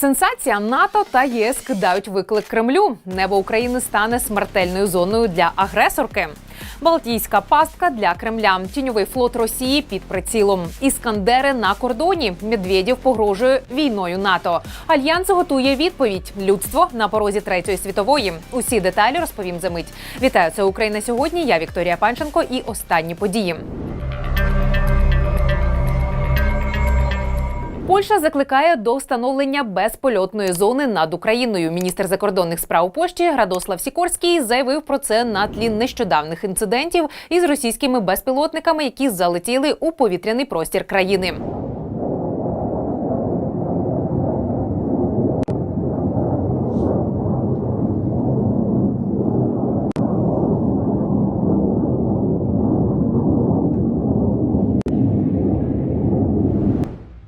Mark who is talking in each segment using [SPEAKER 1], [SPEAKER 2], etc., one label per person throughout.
[SPEAKER 1] Сенсація НАТО та ЄС кидають виклик Кремлю. Небо України стане смертельною зоною для агресорки. Балтійська пастка для Кремля. Тіньовий флот Росії під прицілом. Іскандери на кордоні. Медведєв погрожує війною НАТО. Альянс готує відповідь. Людство на порозі третьої світової. Усі деталі розповім за мить. Вітаю, це Україна сьогодні. Я Вікторія Панченко і останні події. Польща закликає до встановлення безпольотної зони над Україною. Міністр закордонних справ Польщі Радослав Сікорський заявив про це на тлі нещодавних інцидентів із російськими безпілотниками, які залетіли у повітряний простір країни.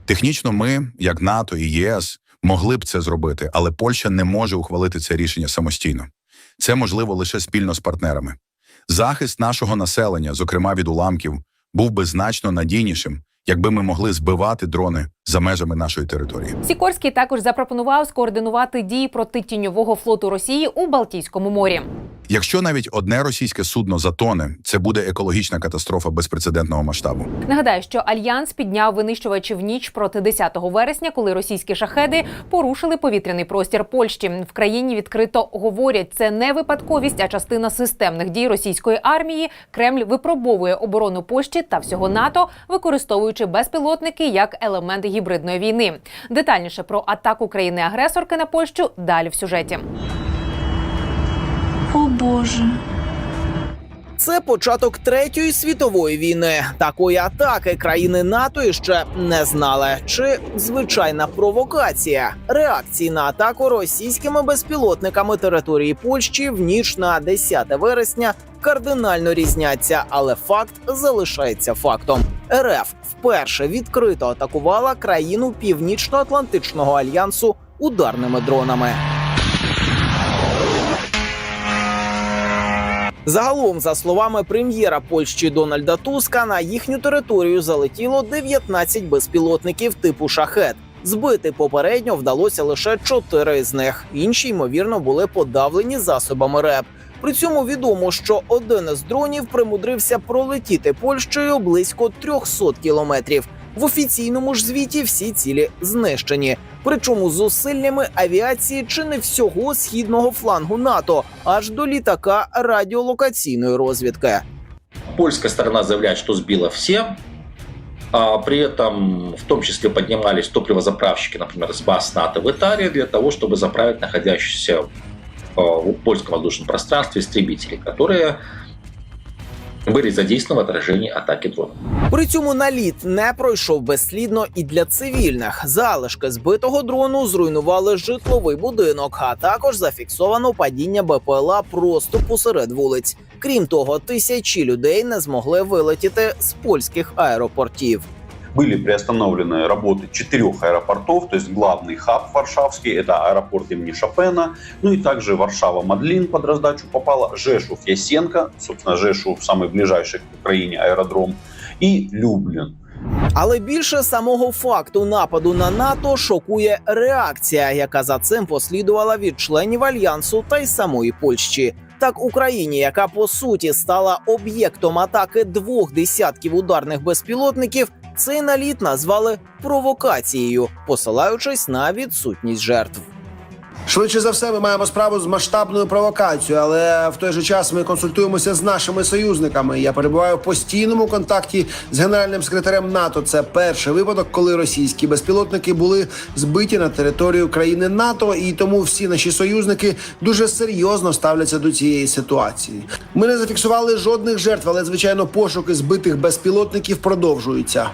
[SPEAKER 2] Технічно, ми, як НАТО і ЄС, могли б це зробити, але Польща не може ухвалити це рішення самостійно. Це можливо лише спільно з партнерами. Захист нашого населення, зокрема від уламків, був би значно надійнішим, якби ми могли збивати дрони за межами нашої території.
[SPEAKER 1] Сікорський також запропонував скоординувати дії проти тіньового флоту Росії у Балтійському морі.
[SPEAKER 2] Якщо навіть одне російське судно затоне, це буде екологічна катастрофа безпрецедентного масштабу.
[SPEAKER 1] Нагадаю, що альянс підняв винищувачі в ніч проти 10 вересня, коли російські шахеди порушили повітряний простір Польщі. В країні відкрито говорять, це не випадковість, а частина системних дій російської армії. Кремль випробовує оборону Польщі та всього НАТО, використовуючи безпілотники як елемент гібридної війни. Детальніше про атаку країни-агресорки на Польщу далі в сюжеті.
[SPEAKER 3] О Боже.
[SPEAKER 4] Це початок третьої світової війни. Такої атаки країни НАТО ще не знали. Чи звичайна провокація реакції на атаку російськими безпілотниками території Польщі в ніч на 10 вересня кардинально різняться, але факт залишається фактом. РФ вперше відкрито атакувала країну Північно-Атлантичного альянсу ударними дронами. Загалом, за словами прем'єра Польщі Дональда Туска, на їхню територію залетіло 19 безпілотників типу шахет. Збити попередньо вдалося лише 4 з них. Інші ймовірно були подавлені засобами РЕП. При цьому відомо, що один із дронів примудрився пролетіти Польщею близько 300 кілометрів. В офіційному ж звіті всі цілі знищені. Причому зусиллями авіації чи не всього східного флангу НАТО, аж до літака радіолокаційної розвідки.
[SPEAKER 5] Польская сторона заявляет, что сбила все. А при этом в том числе поднимались топливозаправщики, например, с баз НАТО в Италии для того, чтобы заправить находящиеся а, в польском воздушном пространстве истребители, которые были задействованы в отражении атаки дронов.
[SPEAKER 4] При цьому наліт не пройшов безслідно і для цивільних. Залишки збитого дрону зруйнували житловий будинок, а також зафіксовано падіння БПЛА просто посеред вулиць. Крім того, тисячі людей не змогли вилетіти з польських аеропортів
[SPEAKER 6] были приостановлены работы четырех аэропортов, то есть главный хаб Варшавский, это аэропорт имени Шопена, ну и также Варшава-Мадлин под раздачу попала, Жешув-Ясенко, собственно, Жешув самый ближайший к Украине аэродром, и Люблин.
[SPEAKER 4] Але більше самого факту нападу на НАТО шокує реакція, яка за цим послідувала від членів альянсу та й самої Польщі. Так Україні, яка по суті стала об'єктом атаки двох десятків ударних безпілотників, цей наліт назвали провокацією, посилаючись на відсутність жертв.
[SPEAKER 7] Швидше за все, ми маємо справу з масштабною провокацією, але в той же час ми консультуємося з нашими союзниками. Я перебуваю в постійному контакті з генеральним секретарем НАТО. Це перший випадок, коли російські безпілотники були збиті на територію країни НАТО, і тому всі наші союзники дуже серйозно ставляться до цієї ситуації. Ми не зафіксували жодних жертв, але звичайно пошуки збитих безпілотників продовжуються.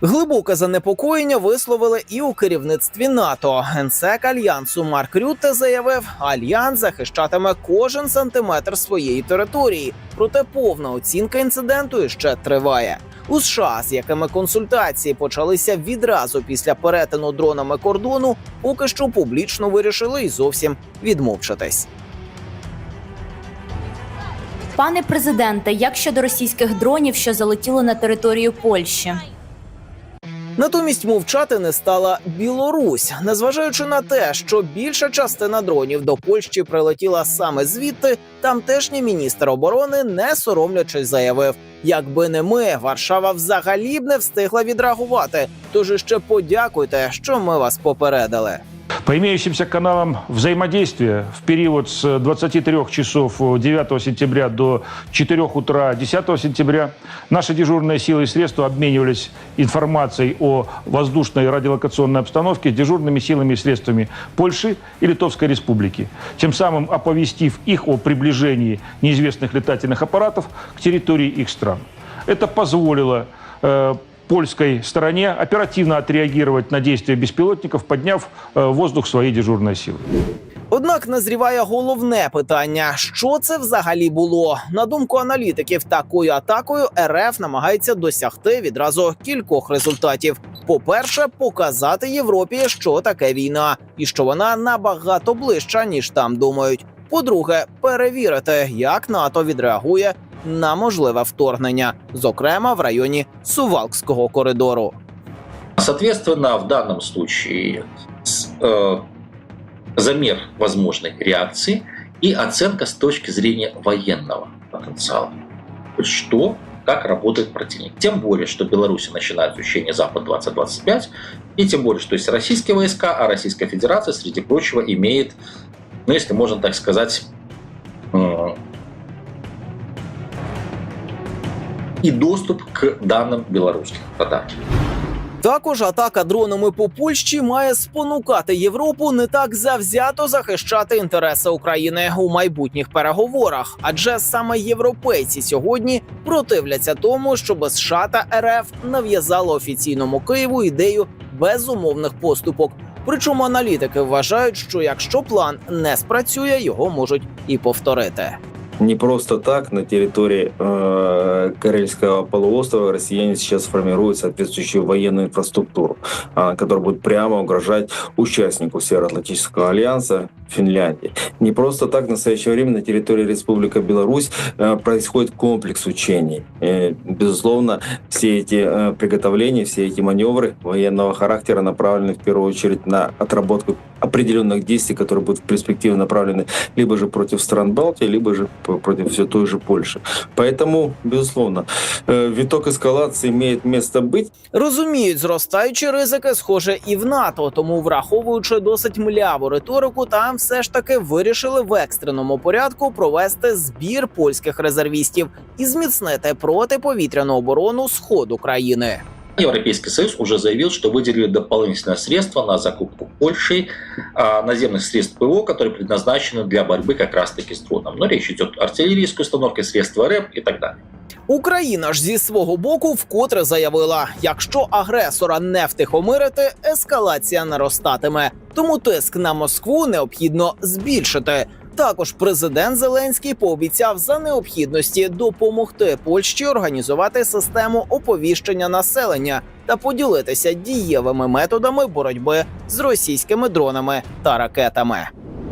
[SPEAKER 4] Глибоке занепокоєння висловили і у керівництві НАТО. Генсек альянсу Марк Рютте заявив, альянс захищатиме кожен сантиметр своєї території. Проте повна оцінка інциденту ще триває. У США, з якими консультації почалися відразу після перетину дронами кордону, поки що публічно вирішили і зовсім відмовчатись.
[SPEAKER 3] Пане президенте, як щодо російських дронів, що залетіли на територію Польщі?
[SPEAKER 4] Натомість мовчати не стала Білорусь, незважаючи на те, що більша частина дронів до Польщі прилетіла саме звідти. Тамтешній міністр оборони, не соромлячись, заявив: якби не ми, Варшава взагалі б не встигла відреагувати. Тож іще подякуйте, що ми вас попередили.
[SPEAKER 8] По имеющимся каналам взаимодействия в период с 23 часов 9 сентября до 4 утра 10 сентября наши дежурные силы и средства обменивались информацией о воздушной радиолокационной обстановке с дежурными силами и средствами Польши и Литовской Республики, тем самым оповестив их о приближении неизвестных летательных аппаратов к территории их стран. Это позволило э, польской стороне оперативно отреагировать на действия беспилотников, подняв э, в воздух свои дежурные силы.
[SPEAKER 4] Однак назріває головне питання: що це взагалі було? На думку аналітиків, такою атакою РФ намагається досягти відразу кількох результатів. По-перше, показати Європі, що таке війна, і що вона набагато ближча, ніж там думають. По-друге, перевірити, як НАТО відреагує на можливе вторгнення, зокрема в районі Сувалкського коридору.
[SPEAKER 5] Соответственно, в данном случае э, замер возможной реакции и оценка с точки зрения военного потенциала. Что, как работает противник. Тем более, что Беларусь начинает учение Запад-2025, и тем более, что есть российские войска, а Российская Федерация, среди прочего, имеет, ну, если можно так сказать, и доступ к данным белорусских атаки.
[SPEAKER 4] Також атака дронами по Польщі має спонукати Європу не так завзято захищати інтереси України у майбутніх переговорах, адже саме європейці сьогодні противляться тому, щоб США та РФ нав'язали офіційному Києву ідею безумовних поступок. Причому аналітики вважають, що якщо план не спрацює, його можуть і повторити.
[SPEAKER 9] Не просто так на территории э, Карельского полуострова россияне сейчас формируют соответствующую военную инфраструктуру, а, которая будет прямо угрожать участнику Североатлантического альянса Финляндии. Не просто так в настоящее время на территории Республики Беларусь э, происходит комплекс учений. Э, безусловно, все эти э, приготовления, все эти маневры военного характера направлены в первую очередь на отработку определенных действий, которые будут в перспективе направлены либо же против стран Балтии, либо же п- против все той же Польши. Поэтому, безусловно, э, виток эскалации имеет место быть.
[SPEAKER 4] Розуміють зростаючі ризики, схоже, і в НАТО. Тому, враховуючи досить мляву риторику, там все ж таки вирішили в екстреному порядку провести збір польських резервістів і зміцнити протиповітряну оборону сходу країни.
[SPEAKER 5] Европейский Союз уже заявил, что выделили дополнительные средства на закупку Польшей а, наземных средств ПВО, которые предназначены для борьбы как раз-таки с дроном. Но речь идет о артиллерийской установке, средства РЭП и так далее.
[SPEAKER 4] Україна ж зі свого боку вкотре заявила: якщо агресора не втихомирити, ескалація наростатиме. Тому тиск на Москву необхідно збільшити. Також президент Зеленський пообіцяв за необхідності допомогти Польщі організувати систему оповіщення населення та поділитися дієвими методами боротьби з російськими дронами та ракетами.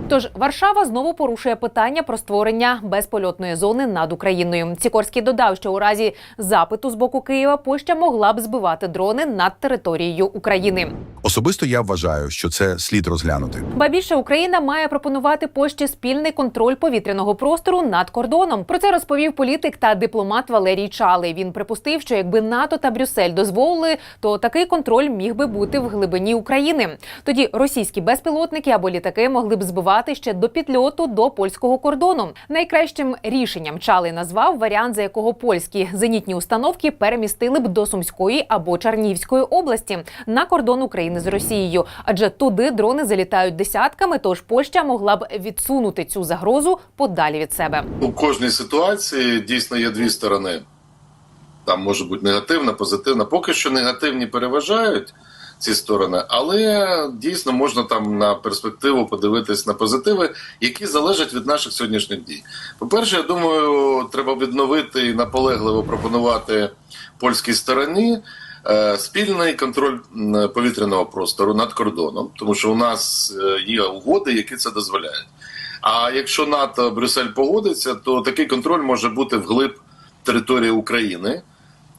[SPEAKER 1] Тож Варшава знову порушує питання про створення безпольотної зони над Україною. Сікорський додав, що у разі запиту з боку Києва Польща могла б збивати дрони над територією України.
[SPEAKER 2] Особисто я вважаю, що це слід розглянути.
[SPEAKER 1] Ба більше Україна має пропонувати Польщі спільний контроль повітряного простору над кордоном. Про це розповів політик та дипломат Валерій Чалий. Він припустив, що якби НАТО та Брюссель дозволили, то такий контроль міг би бути в глибині України. Тоді російські безпілотники або літаки могли б збивати ще до підльоту до польського кордону. Найкращим рішенням Чалий назвав варіант, за якого польські зенітні установки перемістили б до Сумської або Чернігівської області на кордон України з Росією, адже туди дрони залітають десятками. Тож Польща могла б відсунути цю загрозу подалі від себе.
[SPEAKER 10] У кожній ситуації дійсно є дві сторони. Там може бути негативна, позитивна. Поки що негативні переважають ці сторони, але дійсно можна там на перспективу подивитись на позитиви, які залежать від наших сьогоднішніх дій. По-перше, я думаю, треба відновити і наполегливо пропонувати польській стороні. е, Спільний контроль повітряного простору над кордоном, тому що у нас е, є угоди, які це дозволяють. А якщо НАТО Брюссель погодиться, то такий контроль може бути вглиб території України.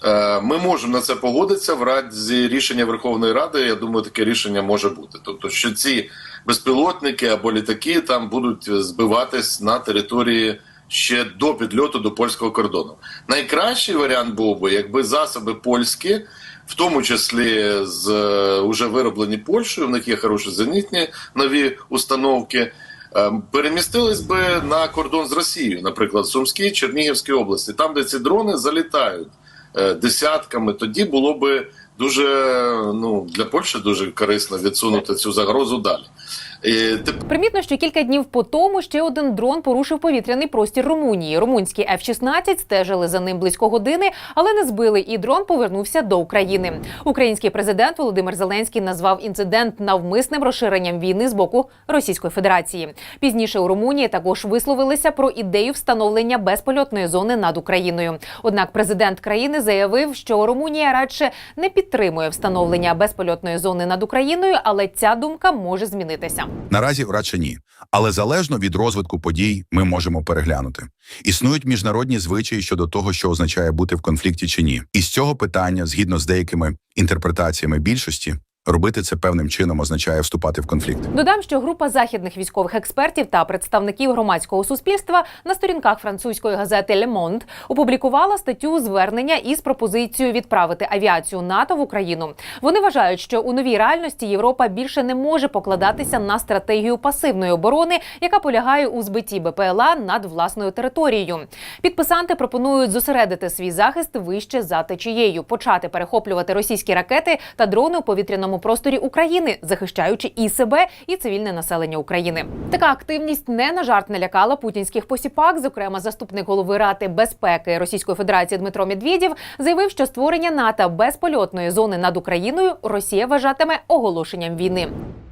[SPEAKER 10] Е, Ми можемо на це погодитися в разі рішення Верховної Ради. Я думаю, таке рішення може бути. Тобто, що ці безпілотники або літаки там будуть збиватись на території ще до підльоту до польського кордону. Найкращий варіант був би, якби засоби польські, в тому числі з е, уже вироблені Польщею, в них є хороші зенітні нові установки. е, Перемістились би на кордон з Росією, наприклад, в Сумській, Чернігівській області, там, де ці дрони залітають десятками, тоді було би дуже ну для Польщі дуже корисно відсунути цю загрозу далі.
[SPEAKER 1] Примітно, що кілька днів по тому ще один дрон порушив повітряний простір Румунії. Румунські F-16 стежили за ним близько години, але не збили, і дрон повернувся до України. Український президент Володимир Зеленський назвав інцидент навмисним розширенням війни з боку Російської Федерації. Пізніше у Румунії також висловилися про ідею встановлення безпольотної зони над Україною. Однак президент країни заявив, що Румунія радше не підтримує встановлення безпольотної зони над Україною, але ця думка може змінитися.
[SPEAKER 2] Наразі радше ні. Але залежно від розвитку подій ми можемо переглянути. Існують міжнародні звичаї щодо того, що означає бути в конфлікті чи ні. І з цього питання, згідно з деякими інтерпретаціями більшості, робити це певним чином означає вступати в конфлікт.
[SPEAKER 1] Додам, що група західних військових експертів та представників громадського суспільства на сторінках французької газети Le Monde опублікувала статтю звернення із пропозицією відправити авіацію НАТО в Україну. Вони вважають, що у новій реальності Європа більше не може покладатися на стратегію пасивної оборони, яка полягає у збитті БПЛА над власною територією. Підписанти пропонують зосередити свій захист вище за течією, почати перехоплювати російські ракети та дрони у повітряному просторі України, захищаючи і себе, і цивільне населення України. Така активність не на жарт не лякала путінських посіпак. Зокрема, заступник голови Ради безпеки Російської Федерації Дмитро Медведєв заявив, що створення НАТО безпольотної зони над Україною Росія вважатиме оголошенням війни.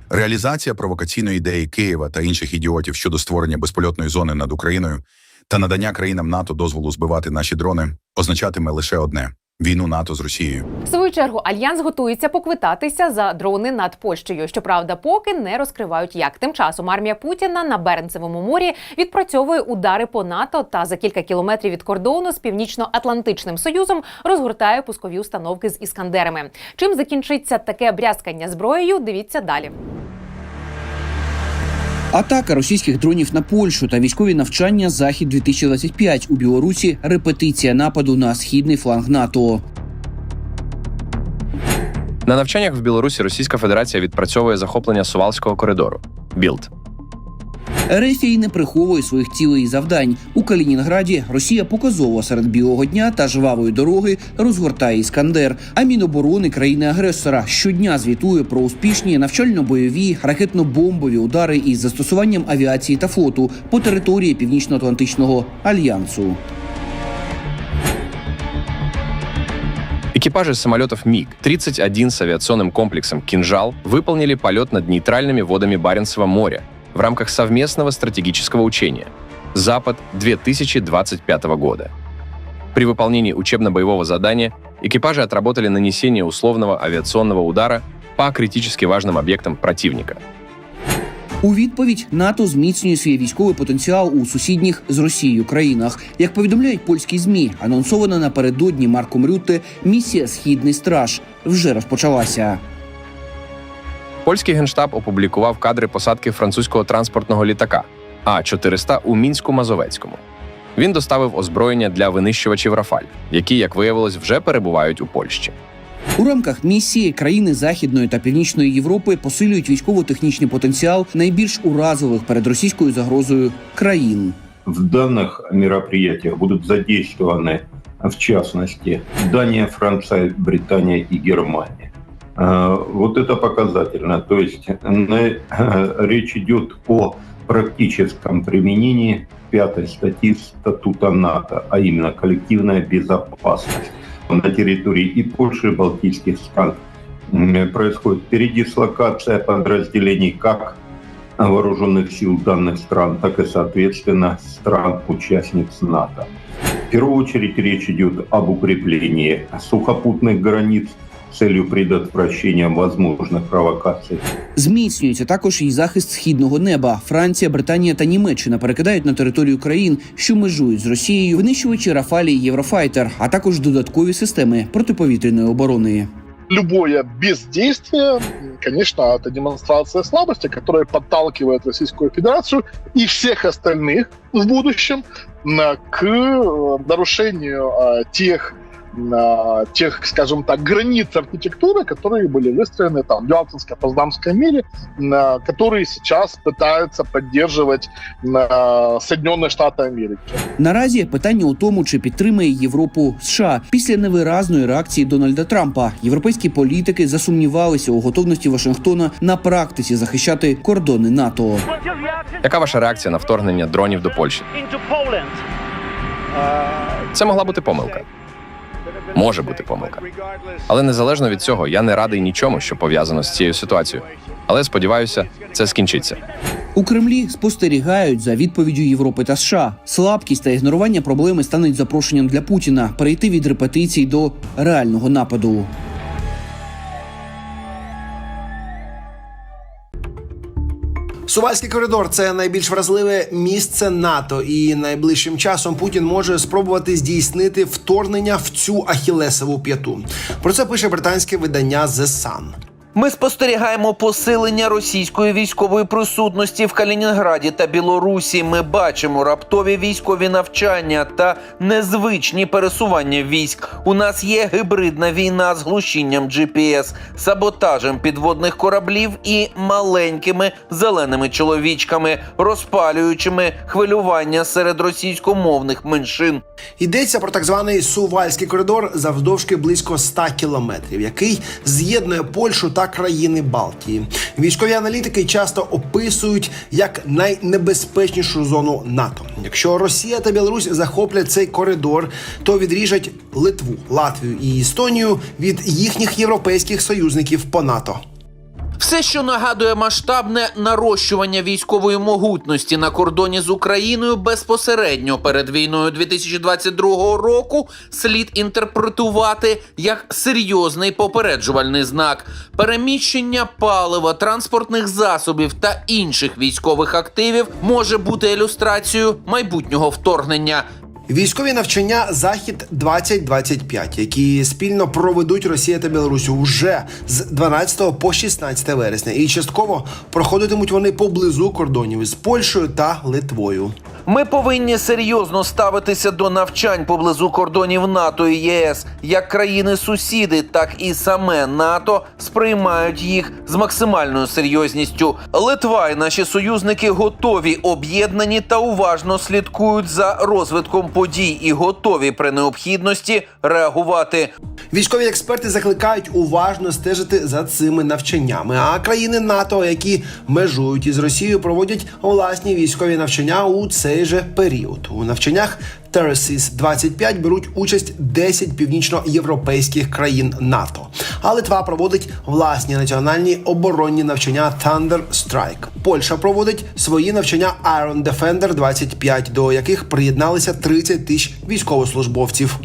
[SPEAKER 2] Реалізація провокаційної ідеї Києва та інших ідіотів щодо створення безпольотної зони над Україною та надання країнам НАТО дозволу збивати наші дрони означатиме лише одне війну НАТО з Росією.
[SPEAKER 1] В свою чергу альянс готується поквитатися за дрони над Польщею. Щоправда, поки не розкривають як. Тим часом армія Путіна на Беренцевому морі відпрацьовує удари по НАТО та за кілька кілометрів від кордону з північно-атлантичним союзом розгортає пускові установки з іскандерами. Чим закінчиться таке брязкання зброєю? Дивіться далі.
[SPEAKER 11] Атака російських дронів на Польщу та військові навчання Захід 2025 у Білорусі. Репетиція нападу на східний фланг НАТО.
[SPEAKER 12] На навчаннях в Білорусі Російська Федерація відпрацьовує захоплення Сувалського коридору. Білд.
[SPEAKER 11] Ерефій не приховує своїх цілей і завдань у Калінінграді. Росія показово серед білого дня та жвавої дороги розгортає іскандер. А міноборони країни-агресора щодня звітує про успішні навчально-бойові ракетно-бомбові удари із застосуванням авіації та флоту по території Північно-Атлантичного альянсу.
[SPEAKER 12] Экипажи самолетов МиГ-31 с авиационным комплексом «Кинжал» выполнили полет над нейтральными водами Баренцева моря в рамках совместного стратегического учения «Запад-2025 года». При выполнении учебно-боевого задания экипажи отработали нанесение условного авиационного удара по критически важным объектам противника –
[SPEAKER 11] У відповідь НАТО зміцнює свій військовий потенціал у сусідніх з Росією країнах. Як повідомляють польські змі, анонсована напередодні Марком Рютте місія Східний страж вже розпочалася.
[SPEAKER 12] Польський генштаб опублікував кадри посадки французького транспортного літака А-400 у Мінську-Мазовецькому. Він доставив озброєння для винищувачів Рафаль, які, як виявилось, вже перебувають у Польщі.
[SPEAKER 11] У рамках місії країни Західної та Північної Європи посилюють військово-технічний потенціал найбільш уразливих перед російською загрозою країн.
[SPEAKER 13] В данных мероприятиях будут задействованы, в частности, Дания, Франция, Британия и Германия. Э, Вот это показательно. То есть э, речь идет о практическом применении пятой статьи Статута НАТО, а именно коллективная безопасность. На территории и Польши, и Балтийских стран происходит передислокация подразделений как вооруженных сил данных стран, так и, соответственно, стран-участниц НАТО. В первую очередь речь идет об укреплении сухопутных границ целью предотвращения возможных провокаций.
[SPEAKER 11] Зміцнюється також і захист східного неба. Франція, Британія та Німеччина перекидають на територію країн, що межують з Росією, винищувачі Рафалі і Єврофайтер, а також додаткові системи протиповітряної оборони.
[SPEAKER 14] любое бездействие, конечно, это демонстрация слабости, которая подталкивает Российскую Федерацию и всех остальных в будущем на- к э, нарушению э, тех э, тех, скажем так, границ архитектуры, которые были выстроены там в Ялтинско-Поздамском мире, на- которые сейчас пытаются поддерживать э, Соединенные Штаты Америки.
[SPEAKER 11] Наразі питання у тому, чи підтримає Європу США після невиразної реакції Дональда Трампа. Європейські політики засумнівалися у готовності Вашингтона на практиці захищати кордони НАТО.
[SPEAKER 12] Яка ваша реакція на вторгнення дронів до Польщі? Це могла бути помилка. Може бути помилка. Але незалежно від цього, я не радий нічому, що пов'язано з цією ситуацією. Але сподіваюся, це скінчиться.
[SPEAKER 11] У Кремлі спостерігають за відповіддю Європи та США. Слабкість та ігнорування проблеми стануть запрошенням для Путіна перейти від репетицій до реального нападу.
[SPEAKER 7] Сувальський коридор це найбільш вразливе місце НАТО, і найближчим часом Путін може спробувати здійснити вторгнення в цю ахілесову п'яту. Про це пише британське видання The Sun.
[SPEAKER 15] Ми спостерігаємо посилення російської військової присутності в Калінінграді та Білорусі. Ми бачимо раптові військові навчання та незвичні пересування військ. У нас є гибридна війна з глушінням GPS, саботажем підводних кораблів і маленькими зеленими чоловічками, розпалюючими хвилювання серед російськомовних меншин.
[SPEAKER 7] Йдеться про так званий Сувальський коридор завдовжки близько 100 кілометрів, який з'єднує Польщу та країни Балтії. Військові аналітики часто описують як найнебезпечнішу зону НАТО. Якщо Росія та Білорусь захоплять цей коридор, то відріжать Литву, Латвію і Естонію від їхніх європейських союзників по НАТО.
[SPEAKER 15] Все, що нагадує масштабне нарощування військової могутності на кордоні з Україною безпосередньо перед війною 2022 року, слід інтерпретувати як серйозний попереджувальний знак. Переміщення палива, транспортних засобів та інших військових активів може бути ілюстрацією майбутнього вторгнення.
[SPEAKER 7] Військові навчання Захід 2025 які спільно проведуть Росія та Білорусь уже з 12 по 16 вересня, і частково проходитимуть вони поблизу кордонів із Польщею та Литвою.
[SPEAKER 15] Ми повинні серйозно ставитися до навчань поблизу кордонів НАТО і ЄС. Як країни-сусіди, так і саме НАТО сприймають їх з максимальною серйозністю. Литва і наші союзники готові, об'єднані та уважно слідкують за розвитком подій і готові при необхідності реагувати.
[SPEAKER 7] Військові експерти закликають уважно стежити за цими навчаннями. А країни НАТО, які межують із Росією, проводять власні військові навчання у цей же період. У навчаннях Terraces 25 беруть участь 10 північноєвропейських країн НАТО. А Литва проводить власні національні оборонні навчання Thunder Strike. Польща проводить свої навчання Iron Defender 25, до яких приєдналися 30 тисяч військовослужбовців.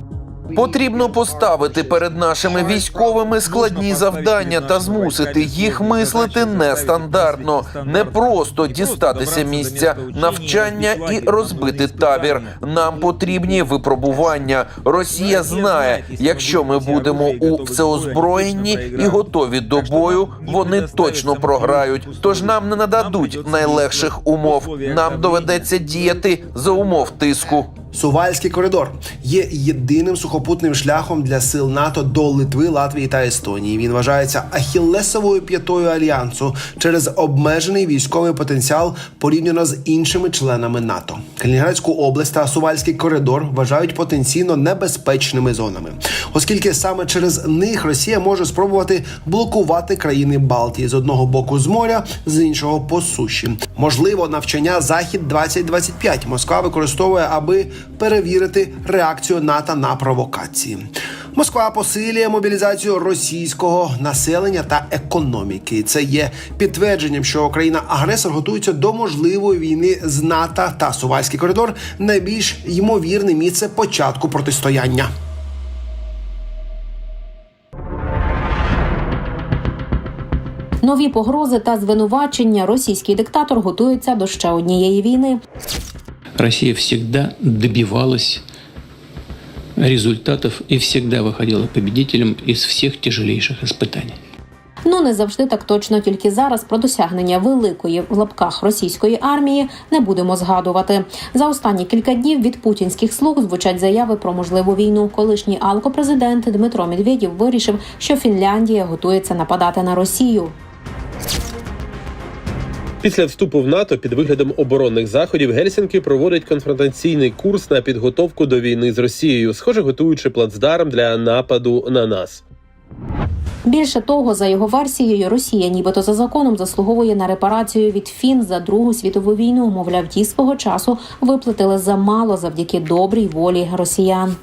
[SPEAKER 15] Потрібно поставити перед нашими військовими складні завдання та змусити їх мислити нестандартно, не просто дістатися місця навчання і розбити табір. Нам потрібні випробування. Росія знає, якщо ми будемо у всеозброєнні і готові до бою, вони точно програють. Тож нам не нададуть найлегших умов. Нам доведеться діяти за умов тиску.
[SPEAKER 7] Сувальський коридор є єдиним сухопутним шляхом для сил НАТО до Литви, Латвії та Естонії. Він вважається ахіллесовою п'ятою альянсу через обмежений військовий потенціал порівняно з іншими членами НАТО. Калінінградську область та Сувальський коридор вважають потенційно небезпечними зонами, оскільки саме через них Росія може спробувати блокувати країни Балтії з одного боку з моря, з іншого по суші. Можливо, навчання Захід 2025 Москва використовує, аби перевірити реакцію НАТО на провокації. Москва посилює мобілізацію російського населення та економіки. Це є підтвердженням, що країна агресор готується до можливої війни з НАТО та Сувальський коридор найбільш ймовірне місце початку протистояння.
[SPEAKER 16] Нові погрози та звинувачення російський диктатор готується до ще однієї війни.
[SPEAKER 17] Россия всегда добивалась результатов и всегда выходила победителем из всех тяжелейших испытаний.
[SPEAKER 16] Ну не завжди так точно, тільки зараз про досягнення великої в лапках російської армії не будемо згадувати. За останні кілька днів від путінських слуг звучать заяви про можливу війну. Колишній алкопрезидент Дмитро Медведєв вирішив, що Фінляндія готується нападати на Росію.
[SPEAKER 18] Після вступу в НАТО під виглядом оборонних заходів Гельсінки проводить конфронтаційний курс на підготовку до війни з Росією, схоже, готуючи плацдарм для нападу на нас.
[SPEAKER 16] Більше того, за його версією, Росія, нібито за законом, заслуговує на репарацію від фін за Другу світову війну. Мовляв, ті свого часу виплатили замало завдяки добрій волі росіян.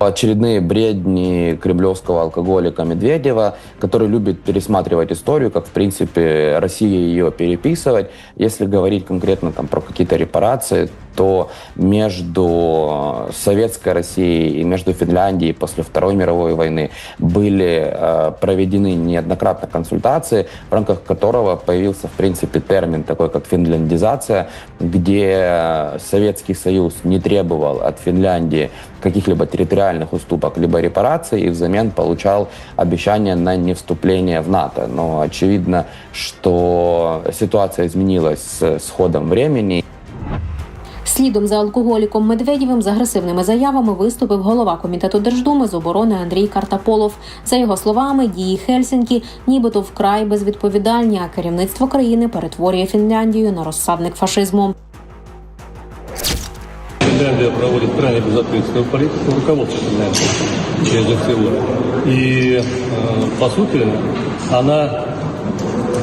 [SPEAKER 19] Очередные бредни кремлевского алкоголика Медведева, который любит пересматривать историю, как, в принципе, Россия ее переписывать. Если говорить конкретно там, про какие-то репарации, то между Советской Россией и между Финляндией после Второй мировой войны были э, проведены неоднократно консультации, в рамках которого появился, в принципе, термин такой, как финляндизация, где Советский Союз не требовал от Финляндии каких-либо территориальных уступок, либо репараций, и взамен получал обещание на невступление в НАТО. Но очевидно, что ситуация изменилась с, с ходом времени.
[SPEAKER 16] Слідом за алкоголіком Медведєвим з агресивними заявами виступив голова комітету Держдуми з оборони Андрій Картаполов. За його словами, дії Хельсінкі нібито вкрай безвідповідальні, а керівництво країни перетворює Фінляндію на розсадник фашизму.
[SPEAKER 20] Финляндия проводит крайне безответственную политику руководства Финляндии через ФСО. И, по сути, она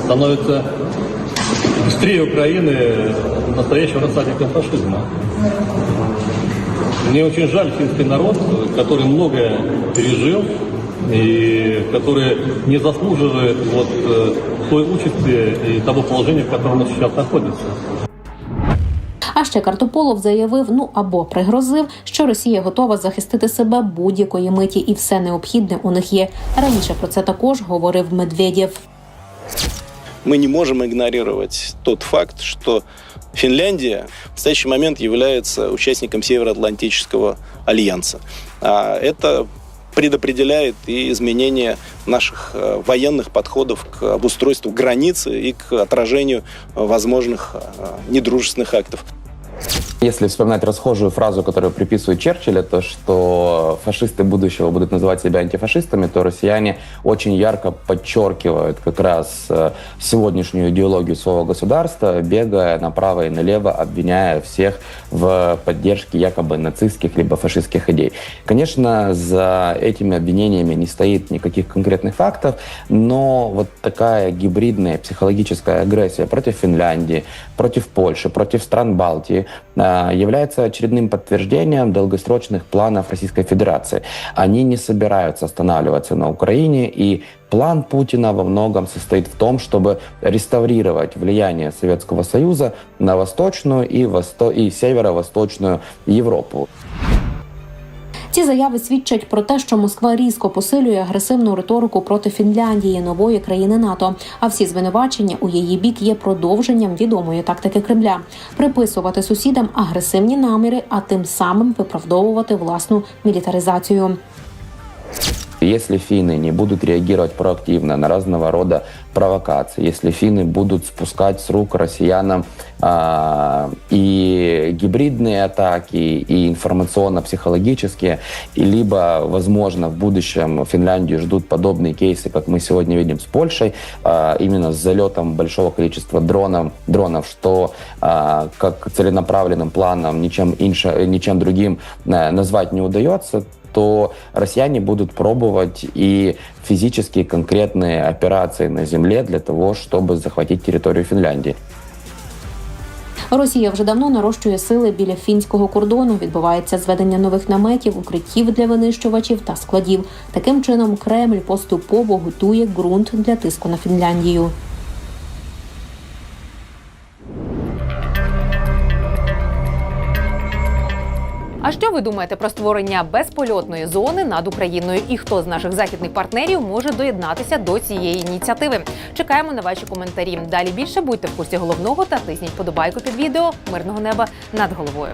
[SPEAKER 20] становится быстрее Украины настоящим рассадником фашизма. Мне очень жаль финский народ, который многое пережил и который не заслуживает вот э, той участи и того положения, в котором он сейчас находится.
[SPEAKER 16] А ще Картополов заявив, ну або пригрозив, що Росія готова захистити себе будь-якої миті, і все необхідне у них є. Раніше про це також говорив Медведєв.
[SPEAKER 21] Мы не можем игнорировать тот факт, что Финляндия в настоящий момент является участником Североатлантического альянса. А это предопределяет и изменение наших э, военных подходов к обустройству границы и к отражению возможных э, недружественных актов.
[SPEAKER 19] Если вспоминать расхожую фразу, которую приписывают Черчиллю, то что фашисты будущего будут называть себя антифашистами, то россияне очень ярко подчеркивают как раз э, сегодняшнюю идеологию своего государства, бегая направо и налево, обвиняя всех в поддержке якобы нацистских либо фашистских идей. Конечно, за этими обвинениями не стоит никаких конкретных фактов, но вот такая гибридная психологическая агрессия против Финляндии, против Польши, против стран Балтии э, является очередным подтверждением долгосрочных планов Российской Федерации. Они не собираются останавливаться на Украине, и план Путина во многом состоит в том, чтобы реставрировать влияние Советского Союза на восточную и, восто... и северо-восточную Европу.
[SPEAKER 16] Ці заяви свідчать про те, що Москва різко посилює агресивну риторику проти Фінляндії, нової країни НАТО. А всі звинувачення у її бік є продовженням відомої тактики Кремля приписувати сусідам агресивні наміри, а тим самим виправдовувати власну мілітаризацію.
[SPEAKER 19] Если финны не будут реагировать проактивно на разного рода провокации, если финны будут спускать с рук россиянам а, и гибридные атаки, и информационно-психологические, и либо, возможно, в будущем Финляндию ждут подобные кейсы, как мы сегодня видим с Польшей, а, именно с залетом большого количества дронов, дронов что а, как целенаправленным планом ничем, инше, ничем другим а, назвать не удается, то россияне будут пробовать и физические конкретные операции на земле для того, чтобы захватить территорию Финляндии.
[SPEAKER 16] Росія вже давно нарощує сили біля фінського кордону. Відбувається зведення нових наметів, укриттів для винищувачів та складів. Таким чином, Кремль поступово готує ґрунт для тиску на Фінляндію.
[SPEAKER 1] А що ви думаєте про створення безпольотної зони над Україною? І хто з наших західних партнерів може доєднатися до цієї ініціативи? Чекаємо на ваші коментарі. Далі більше будьте в курсі головного та тисніть подобайку під відео. Мирного неба над головою.